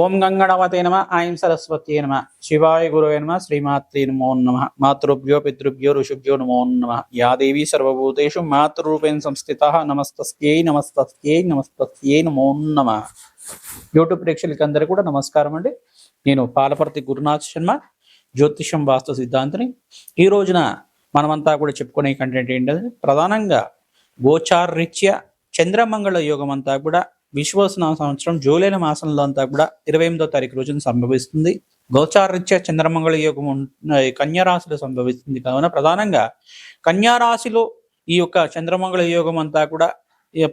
ఓం గంగణవతే నమ ఐం సరస్వతి నమ శివాయ గురువే నమ శ్రీమాత్రే నమో నమ మాతృభ్యో పితృభ్యో ఋషుభ్యో నమో నమ యా దేవీ సర్వభూతేషు మాతృరూపేణ సంస్థిత నమస్తస్యై నమస్తస్యై నమస్తస్యై నమో నమ. యూట్యూబ్ ప్రేక్షకులందరూ కూడా నమస్కారం అండి. నేను పాలపర్తి గురునాథ్ శర్మ జ్యోతిషం వాస్తు సిద్ధాంతిని. ఈ రోజున మనమంతా కూడా చెప్పుకునే కంటెంట్ ఏంటంటే ప్రధానంగా గోచారరీత్యా చంద్రమంగళ యోగం అంతా కూడా విశ్వసన సంవత్సరం జూలై మాసంలో అంతా కూడా ఇరవై ఎనిమిదో తారీఖు రోజున సంభవిస్తుంది. గోచారరీత్యా చంద్రమంగళ యోగం కన్యారాశిలో సంభవిస్తుంది. కావున ప్రధానంగా కన్యారాశిలో ఈ యొక్క చంద్రమంగళ యోగం అంతా కూడా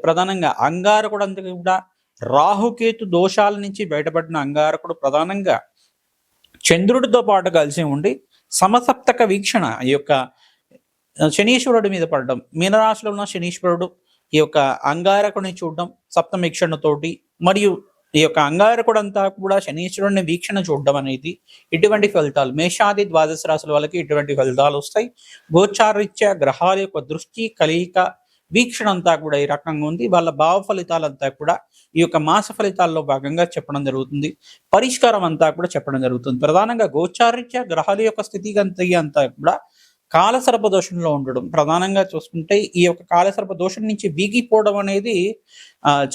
ప్రధానంగా అంగారకుడు అంతా కూడా రాహుకేతు దోషాల నుంచి బయటపడిన అంగారకుడు ప్రధానంగా చంద్రుడితో పాటు కలిసి ఉండి సమసప్తక వీక్షణ ఈ యొక్క శనీశ్వరుడి మీద పడడం. మీనరాశిలో ఉన్న శనీశ్వరుడు ఈ యొక్క అంగారకుడిని చూడడం సప్తమీక్షణతోటి మరియు ఈ యొక్క అంగారకుడంతా కూడా శనీశ్వరుడిని వీక్షణ చూడడం అనేది ఇటువంటి ఫలితాలు. మేషాది ద్వాదశ రాశుల వాళ్ళకి ఇటువంటి ఫలితాలు వస్తాయి. గోచారీత్యా గ్రహాల యొక్క దృష్టి కలయిక వీక్షణ అంతా కూడా ఈ రకంగా ఉంది. వాళ్ళ భావ ఫలితాలంతా కూడా ఈ యొక్క మాస ఫలితాల్లో భాగంగా చెప్పడం జరుగుతుంది. పరిష్కారం అంతా కూడా చెప్పడం జరుగుతుంది. ప్రధానంగా గోచారీత్యా గ్రహాల యొక్క స్థితిగతి అంతా కూడా కాలసర్ప దోషంలో ఉండడం. ప్రధానంగా చూసుకుంటే ఈ యొక్క కాలసర్ప దోషం నుంచి వీగిపోవడం అనేది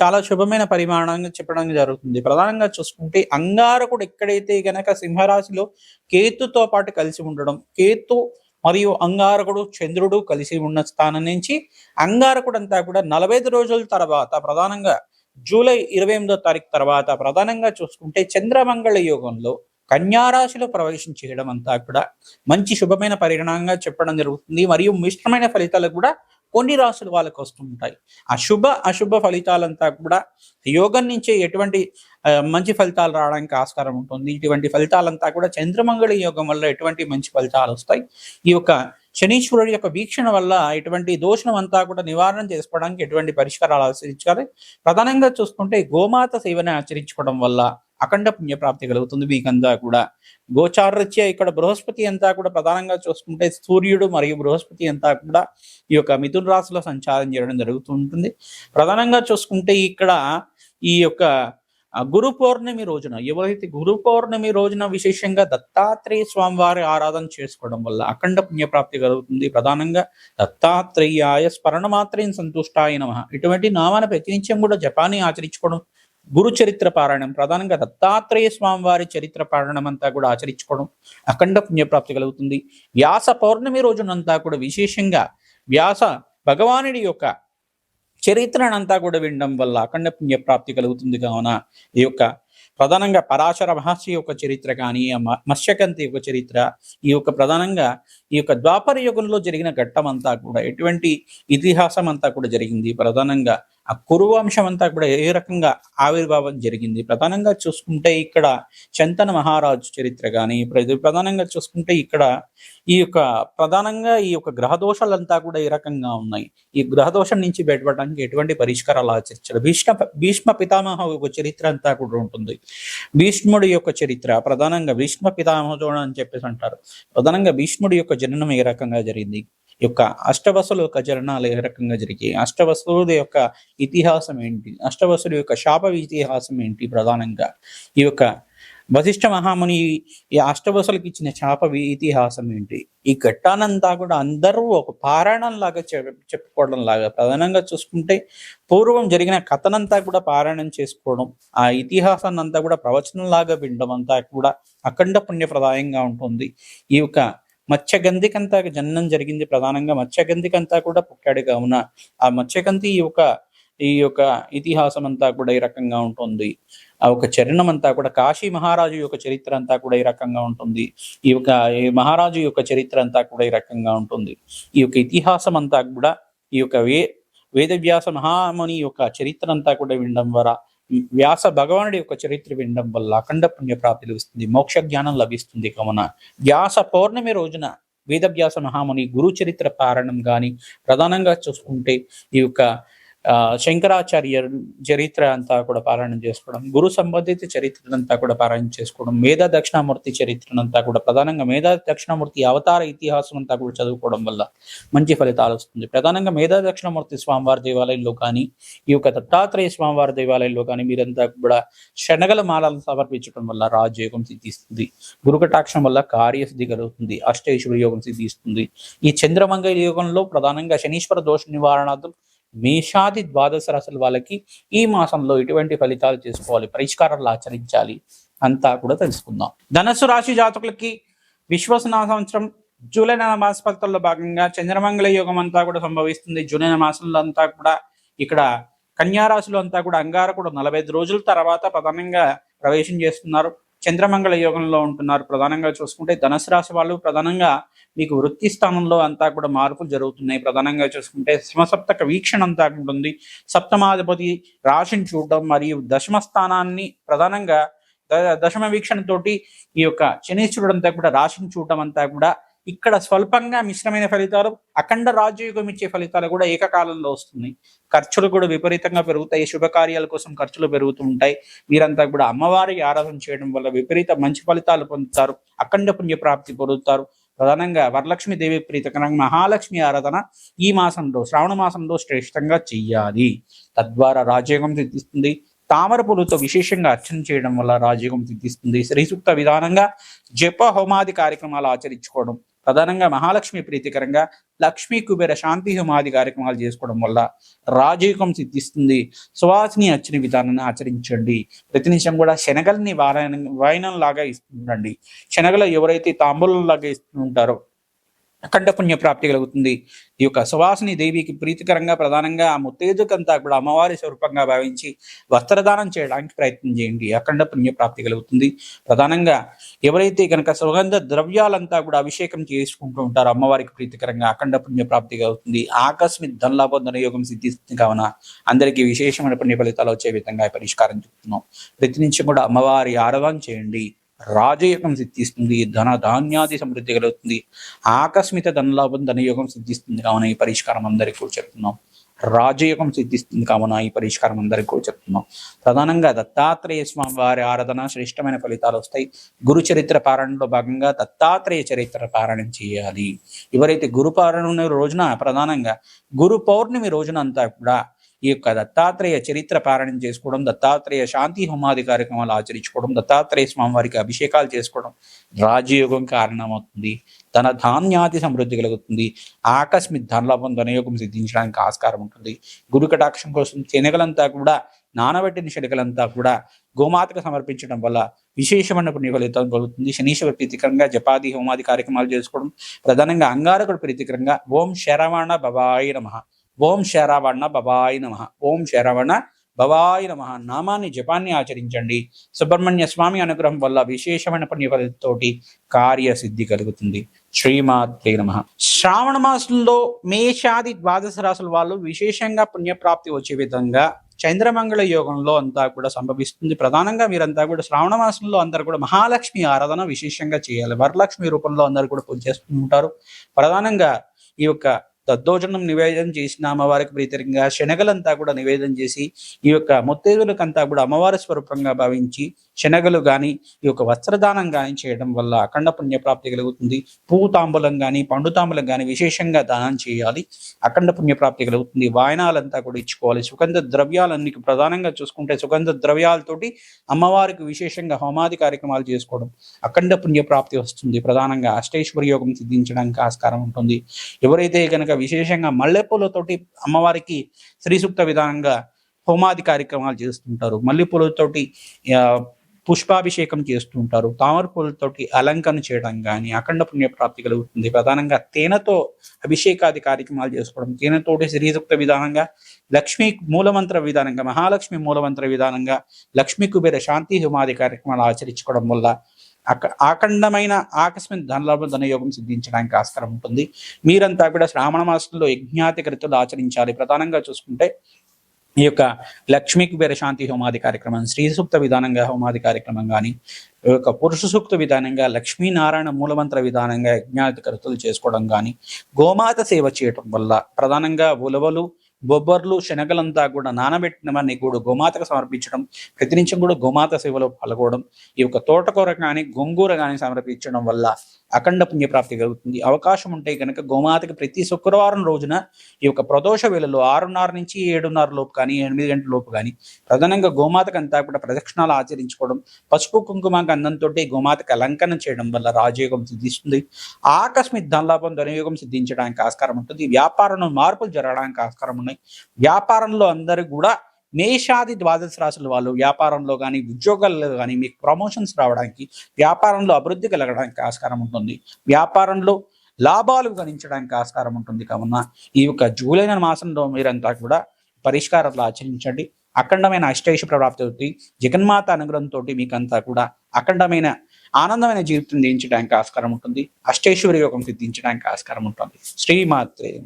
చాలా శుభమైన పరిమాణంగా చెప్పడం జరుగుతుంది. ప్రధానంగా చూసుకుంటే అంగారకుడు ఎక్కడైతే గనక సింహరాశిలో కేతుతో పాటు కలిసి ఉండడం కేతు మరియు అంగారకుడు చంద్రుడు కలిసి ఉన్న స్థానం నుంచి అంగారకుడు అంతా కూడా నలభై ఐదు రోజుల తర్వాత ప్రధానంగా జూలై ఇరవై ఎనిమిదో తారీఖు తర్వాత ప్రధానంగా చూసుకుంటే చంద్రమంగళ యోగంలో కన్యారాశిలో ప్రవేశం చేయడం అంతా కూడా మంచి శుభమైన పరిణామంగా చెప్పడం జరుగుతుంది. మరియు మిశ్రమైన ఫలితాలు కూడా కొన్ని రాశులు వాళ్ళకి వస్తుంటాయి అశుభ అశుభ ఫలితాలంతా కూడా యోగం నుంచి ఎటువంటి మంచి ఫలితాలు రావడానికి ఆస్కారం ఉంటుంది. ఇటువంటి ఫలితాలంతా కూడా చంద్రమంగళ యోగం వల్ల ఎటువంటి మంచి ఫలితాలు వస్తాయి. ఈ యొక్క శనీశ్వరుడి యొక్క వీక్షణ వల్ల ఎటువంటి దోషం అంతా కూడా నివారణ చేసుకోవడానికి ఎటువంటి పరిష్కారాలు ఆచరించాలి ప్రధానంగా చూసుకుంటే గోమాత సేవని ఆచరించుకోవడం వల్ల అఖండ పుణ్యప్రాప్తి కలుగుతుంది. మీకంతా కూడా గోచారరీత్యా ఇక్కడ బృహస్పతి అంతా కూడా ప్రధానంగా చూసుకుంటే సూర్యుడు మరియు బృహస్పతి అంతా కూడా ఈ యొక్క మిథున రాశిలో సంచారం చేయడం జరుగుతుంటుంది. ప్రధానంగా చూసుకుంటే ఇక్కడ ఈ యొక్క గురు పౌర్ణమి రోజున ఎవరైతే గురు పౌర్ణమి రోజున విశేషంగా దత్తాత్రేయ స్వామివారి ఆరాధన చేసుకోవడం వల్ల అఖండ పుణ్యప్రాప్తి కలుగుతుంది. ప్రధానంగా దత్తాత్రేయాయ స్మరణ మాత్రం సంతుష్టాయ నమ. ఇటువంటి నామాన్ని ప్రతినిత్యం కూడా జపాన్ని ఆచరించుకోవడం గురు చరిత్ర పారాయణం ప్రధానంగా దత్తాత్రేయ స్వామివారి చరిత్ర పారాయణం అంతా కూడా ఆచరించుకోవడం అఖండ పుణ్యప్రాప్తి కలుగుతుంది. వ్యాస పౌర్ణమి రోజునంతా కూడా విశేషంగా వ్యాస భగవానుడి యొక్క చరిత్రనంతా కూడా వినడం వల్ల అఖండ పుణ్యప్రాప్తి కలుగుతుంది కావున ఈ యొక్క ప్రధానంగా పరాశర మహర్షి యొక్క చరిత్ర కానీ మ- మత్స్యకంతి యొక్క చరిత్ర ఈ యొక్క ప్రధానంగా ఈ యొక్క ద్వాపర యుగంలో జరిగిన ఘట్టం అంతా కూడా ఎటువంటి ఇతిహాసం అంతా కూడా జరిగింది. ప్రధానంగా ఆ కురువంశం అంతా కూడా ఏ రకంగా ఆవిర్భావం జరిగింది. ప్రధానంగా చూసుకుంటే ఇక్కడ చంతన మహారాజు చరిత్ర కానీ ప్రధానంగా చూసుకుంటే ఇక్కడ ఈ యొక్క ప్రధానంగా ఈ యొక్క గ్రహ దోషాలంతా కూడా ఈ రకంగా ఉన్నాయి. ఈ గ్రహదోషం నుంచి బయటపడడానికి ఎటువంటి పరిష్కారాలు ఆచరించారు భీష్మ భీష్మ పితామహ యొక్క చరిత్ర అంతా కూడా ఉంటుంది. భీష్ముడి యొక్క చరిత్ర ప్రధానంగా భీష్మ పితామహుడు అని చెప్పేసి అంటారు. ప్రధానంగా భీష్ముడి యొక్క జననం ఏ రకంగా జరిగింది? ఈ యొక్క అష్టవసుల యొక్క జననాలు ఏ రకంగా జరిగాయి? అష్టవసుల యొక్క ఇతిహాసం ఏంటి? అష్టవసుల యొక్క శాప ఇతిహాసం ఏంటి ప్రధానంగా? ఈ యొక్క వశిష్ఠ మహాముని ఈ అష్టవసులకు ఇచ్చిన శాప ఇతిహాసం ఏంటి? ఈ ఘట్టానంతా కూడా అందరూ ఒక పారాయణం లాగా చెప్- చెప్పుకోవడం లాగా ప్రధానంగా చూసుకుంటే పూర్వం జరిగిన కథనంతా కూడా పారాయణం చేసుకోవడం ఆ ఇతిహాసాన్ని అంతా కూడా ప్రవచనం లాగా వినడం అంతా కూడా అఖండ పుణ్యప్రదాయంగా ఉంటుంది. ఈ యొక్క మత్స్యగంధికంతా జననం జరిగింది ప్రధానంగా. మత్స్యగంధికంతా కూడా పుట్టాడు కావున. ఆ మత్స్యగంధి ఈ యొక్క ఈ యొక్క ఇతిహాసం అంతా కూడా ఈ రకంగా ఉంటుంది. ఆ ఒక చరణం అంతా కూడా కాశీ మహారాజు యొక్క చరిత్ర అంతా కూడా ఈ రకంగా ఉంటుంది. ఈ యొక్క ఈ మహారాజు యొక్క చరిత్ర అంతా కూడా ఈ రకంగా ఉంటుంది. ఈ యొక్క ఇతిహాసం అంతా కూడా ఈ యొక్క వే వేదవ్యాస మహాముని యొక్క చరిత్ర అంతా కూడా వినడం ద్వారా వ్యాస భగవానుడి యొక్క చరిత్ర వినడం వల్ల అఖండ పుణ్యప్రాప్తి లభిస్తుంది మోక్ష జ్ఞానం లభిస్తుంది. కావున వ్యాస పౌర్ణమి రోజున వేదవ్యాస మహాముని గురు చరిత్ర పారణం కానీ ప్రధానంగా చూసుకుంటే ఈ యొక్క శంకరాచార్య చరిత్ర అంతా కూడా పారాయణం చేసుకోవడం గురు సంబంధిత చరిత్రనంతా కూడా పారాయణం చేసుకోవడం మేధా దక్షిణామూర్తి చరిత్రనంతా కూడా ప్రధానంగా మేధా దక్షిణామూర్తి అవతార ఇతిహాసం అంతా కూడా చదువుకోవడం వల్ల మంచి ఫలితాలు వస్తుంది. ప్రధానంగా మేధా దక్షిణామూర్తి స్వామివారి దేవాలయంలో కానీ ఈ యొక్క దత్తాత్రేయ స్వామివారి దేవాలయంలో కానీ మీరంతా కూడా శనగల మాలను సమర్పించడం వల్ల రాజయోగం సిద్ధిస్తుంది. గురుకటాక్షం వల్ల కార్యసిద్ధి కలుగుతుంది. అష్టైశ్వర్య యోగం సిద్ధిస్తుంది. ఈ చంద్రమంగళ యోగంలో ప్రధానంగా శనీశ్వర దోష నివారణార్థం మేషాది ద్వాదశ రాశుల వాళ్ళకి ఈ మాసంలో ఎటువంటి ఫలితాలు చేసుకోవాలి? పరిష్కారాలు ఆచరించాలి అంతా కూడా తెలుసుకుందాం. ధనస్సు రాశి జాతకులకి విశ్వసన సంవత్సరం జూలై నెల మాస ఫలితాల్లో భాగంగా చంద్రమంగళ యోగం అంతా కూడా సంభవిస్తుంది. జూలై నెల మాసంలో అంతా కూడా ఇక్కడ కన్యారాశిలో అంతా కూడా అంగారకుడు నలభై ఐదు రోజుల తర్వాత ప్రధానంగా ప్రవేశం చేస్తున్నారు. చంద్రమంగళ యోగంలో ఉంటున్నారు. ప్రధానంగా చూసుకుంటే ధనుసు రాశి వాళ్ళు ప్రధానంగా మీకు వృత్తి స్థానంలో అంతా కూడా మార్పులు జరుగుతున్నాయి. ప్రధానంగా చూసుకుంటే సమసప్తక వీక్షణ అంతా ఉంటుంది సప్తమాధిపతి రాశిని చూడడం మరియు దశమ స్థానాన్ని ప్రధానంగా దశమ వీక్షణ తోటి ఈ యొక్క శనీశ్వరుడు అంతా కూడా రాశిని చూడడం అంతా కూడా ఇక్కడ స్వల్పంగా మిశ్రమైన ఫలితాలు అఖండ రాజయోగం ఇచ్చే ఫలితాలు కూడా ఏకకాలంలో వస్తున్నాయి. ఖర్చులు కూడా విపరీతంగా పెరుగుతాయి. శుభకార్యాల కోసం ఖర్చులు పెరుగుతూ ఉంటాయి. మీరంతా కూడా అమ్మవారి ఆరాధన చేయడం వల్ల విపరీత మంచి ఫలితాలు పొందుతారు. అఖండ పుణ్య ప్రాప్తి పొందుతారు. ప్రధానంగా వరలక్ష్మి దేవి ప్రీతకరంగా మహాలక్ష్మి ఆరాధన ఈ మాసంలో శ్రావణ మాసంలో శ్రేష్టంగా చెయ్యాలి తద్వారా రాజయోగం సిద్ధిస్తుంది. తామర పూలతో విశేషంగా అర్చన చేయడం వల్ల రాజయోగం సిద్ధిస్తుంది. శ్రీసూక్త విధానంగా జప హోమాది కార్యక్రమాలు ఆచరించుకోవడం ప్రధానంగా మహాలక్ష్మి ప్రీతికరంగా లక్ష్మీ కుబేర శాంతి హోమాది కార్యక్రమాలు చేసుకోవడం వల్ల రాజయోగం సిద్ధిస్తుంది. సువాసిని అర్చన విధానాన్ని ఆచరించండి. ప్రతి నిమిషం కూడా శనగల్ని వాయన వాయనం లాగా ఇస్తుండండి. శనగలు ఎవరైతే తాంబూలం లాగా ఇస్తుంటారో అఖండ పుణ్య ప్రాప్తి కలుగుతుంది. ఈ యొక్క సువాసిని దేవికి ప్రీతికరంగా ప్రధానంగా ఆ ముత్తేజుకంతా కూడా అమ్మవారి స్వరూపంగా భావించి వస్త్రదానం చేయడానికి ప్రయత్నం చేయండి. అఖండ పుణ్య ప్రాప్తి కలుగుతుంది. ప్రధానంగా ఎవరైతే కనుక సుగంధ ద్రవ్యాలంతా కూడా అభిషేకం చేసుకుంటూ ఉంటారో అమ్మవారికి ప్రీతికరంగా అఖండ పుణ్య ప్రాప్తి కలుగుతుంది. ఆకస్మిక ధనలాభోధన యోగం సిద్ధిస్తుంది కావున అందరికీ విశేషమైన పుణ్య ఫలితాలు వచ్చే విధంగా పరిష్కారం చెప్తున్నాం. ప్రతి నుంచి కూడా అమ్మవారి ఆరాధన చేయండి. రాజయోగం సిద్ధిస్తుంది ధన ధాన్యాది సమృద్ధి కలుగుతుంది ఆకస్మిక ధనలాభం ధనయోగం సిద్ధిస్తుంది కావున ఈ పరిష్కారం అందరికీ కూడా చెప్తున్నాం. రాజయోగం సిద్ధిస్తుంది కావున ఈ పరిష్కారం అందరికీ కూడా చెప్తున్నాం. ప్రధానంగా దత్తాత్రేయ స్వామి వారి ఆరాధన శ్రేష్టమైన ఫలితాలు వస్తాయి. గురు చరిత్ర పారాయణలో భాగంగా దత్తాత్రేయ చరిత్ర పారాయణం చేయాలి. ఎవరైతే గురు పారాయణ రోజున ప్రధానంగా గురు పౌర్ణమి రోజున అంతా కూడా ఈ యొక్క దత్తాత్రేయ చరిత్ర పారాయణం చేసుకోవడం దత్తాత్రేయ శాంతి హోమాది కార్యక్రమాలు ఆచరించుకోవడం దత్తాత్రేయ స్వామివారికి అభిషేకాలు చేసుకోవడం రాజయోగం కారణమవుతుంది. ధన ధాన్యాది సమృద్ధి కలుగుతుంది. ఆకస్మిక ధనలాభం ధనయోగం సిద్ధించడానికి ఆస్కారం ఉంటుంది. గురు కటాక్షం కోసం శనగలంతా కూడా నానబెట్టిన శనగలంతా కూడా గోమాతకు సమర్పించడం వల్ల విశేషమైన పుణ్య ఫలితం కలుగుతుంది. శనీశ్వర ప్రీతికరంగా జపాది హోమాది కార్యక్రమాలు చేసుకోవడం ప్రధానంగా అంగారకుడు ప్రీతికరంగా ఓం శరవణ భవాయ నమ. ఓం శరావణ బబాయి నమ. ఓం శరావణ భవాయ నమ. నామాన్ని జపాన్ని ఆచరించండి. సుబ్రహ్మణ్య స్వామి అనుగ్రహం వల్ల విశేషమైన పుణ్య ఫలితతోటి కార్యసిద్ధి కలుగుతుంది. శ్రీమాత్రే నమ. శ్రావణ మాసంలో మేషాది ద్వాదశ రాసుల వాళ్ళు విశేషంగా పుణ్యప్రాప్తి వచ్చే విధంగా చంద్రమంగళ యోగంలో అంతా కూడా సంభవిస్తుంది. ప్రధానంగా మీరంతా కూడా శ్రావణ మాసంలో అందరూ కూడా మహాలక్ష్మి ఆరాధన విశేషంగా చేయాలి. వరలక్ష్మి రూపంలో అందరూ కూడా పూజ చేస్తూ ఉంటారు. ప్రధానంగా ఈ యొక్క దద్దోజనం నివేదన చేసిన అమ్మవారికి ప్రీతికరంగా శనగలంతా కూడా నివేదన చేసి ఈ యొక్క ముత్తేదులకంతా కూడా అమ్మవారి స్వరూపంగా భావించి శనగలు కానీ ఈ యొక్క వస్త్రదానం కానీ చేయడం వల్ల అఖండ పుణ్య ప్రాప్తి కలుగుతుంది. పువ్వు తాంబూలం కానీ పండు తాంబూలం కానీ విశేషంగా దానం చేయాలి. అఖండ పుణ్య ప్రాప్తి కలుగుతుంది. వాయనాలంతా కూడా ఇచ్చుకోవాలి. సుగంధ ద్రవ్యాలన్నీ ప్రధానంగా చూసుకుంటే సుగంధ ద్రవ్యాలతోటి అమ్మవారికి విశేషంగా హోమాది కార్యక్రమాలు చేసుకోవడం అఖండ పుణ్య ప్రాప్తి వస్తుంది. ప్రధానంగా అష్టైశ్వర్య యోగం సిద్ధించడానికి ఆస్కారం ఉంటుంది. ఎవరైతే కనుక విశేషంగా మల్లెపూలతోటి అమ్మవారికి శ్రీ సూక్త విధానంగా హోమాది కార్యక్రమాలు చేస్తుంటారు. మల్లెపూలతోటి పుష్పాభిషేకం చేస్తుంటారు. తామర పూలతోటి అలంకరణ చేయడం కానీ అఖండ పుణ్య ప్రాప్తి కలుగుతుంది. ప్రధానంగా తేనెతో అభిషేకాది కార్యక్రమాలు చేసుకోవడం తేనెతోటి శ్రీసూక్త విధానంగా లక్ష్మీ మూలమంత్ర విధానంగా మహాలక్ష్మి మూలమంత్ర విధానంగా లక్ష్మీ కుబేర శాంతి హోమాది కార్యక్రమాలు ఆచరించుకోవడం వల్ల ఆఖండమైన ఆకస్మిక ధనలాభ ధనయోగం సిద్ధించడానికి ఆస్కారం ఉంటుంది. మీరంతా కూడా శ్రావణ మాసంలో యజ్ఞాతి కృతులు ఆచరించాలి. ప్రధానంగా చూసుకుంటే ఈ యొక్క లక్ష్మీ కుబేర హోమాది కార్యక్రమం శ్రీ సూక్త విధానంగా హోమాది కార్యక్రమం కానీ ఈ యొక్క పురుష సూక్త విధానంగా లక్ష్మీనారాయణ మూలమంత్ర విధానంగా యజ్ఞాతి కృతులు చేసుకోవడం కానీ గోమాత సేవ చేయటం వల్ల ప్రధానంగా ఉలవలు బొబ్బర్లు శనగలంతా కూడా నానబెట్టినవన్నీ కూడా గోమాతకు సమర్పించడం ప్రతినిత్యం కూడా గోమాత సేవలో పాల్గొనడం ఈ యొక్క తోటకూర కానీ గొంగూర కానీ సమర్పించడం వల్ల అఖండ పుణ్యప్రాప్తి కలుగుతుంది. అవకాశం ఉంటే కనుక గోమాతకి ప్రతి శుక్రవారం రోజున ఈ యొక్క ప్రదోష వేళలో ఆరున్నర నుంచి ఏడున్నర లోపు కానీ ఎనిమిది గంటల లోపు కానీ ప్రధానంగా గోమాతకు అంతా కూడా ప్రదక్షిణాలు ఆచరించుకోవడం పసుపు కుంకుమ గంధంతో గోమాతకు అలంకరణ చేయడం వల్ల రాజయోగం సిద్ధిస్తుంది. ఆకస్మిక ధనలాభం ధనయోగం సిద్ధించడానికి ఆస్కారం ఉంటుంది. వ్యాపారంలో మార్పులు జరగడానికి ఆస్కారం ఉన్నాయి. వ్యాపారంలో అందరూ కూడా మేషాది ద్వాదశ రాశుల వాళ్ళు వ్యాపారంలో కానీ ఉద్యోగాల్లో కానీ మీకు ప్రమోషన్స్ రావడానికి వ్యాపారంలో అభివృద్ధి కలగడానికి ఆస్కారం ఉంటుంది. వ్యాపారంలో లాభాలు గణించడానికి ఆస్కారం ఉంటుంది కావున ఈ యొక్క జూలై మాసంలో మీరంతా కూడా పరిష్కారాలు ఆచరించండి. అఖండమైన అష్టైష ప్రాప్తి జగన్మాత అనుగ్రహంతో మీకంతా కూడా అఖండమైన ఆనందమైన జీవితం దించడానికి ఆస్కారం ఉంటుంది. అష్టైశ్వర్య యోగం సిద్ధించడానికి ఆస్కారం ఉంటుంది. శ్రీమాత్రే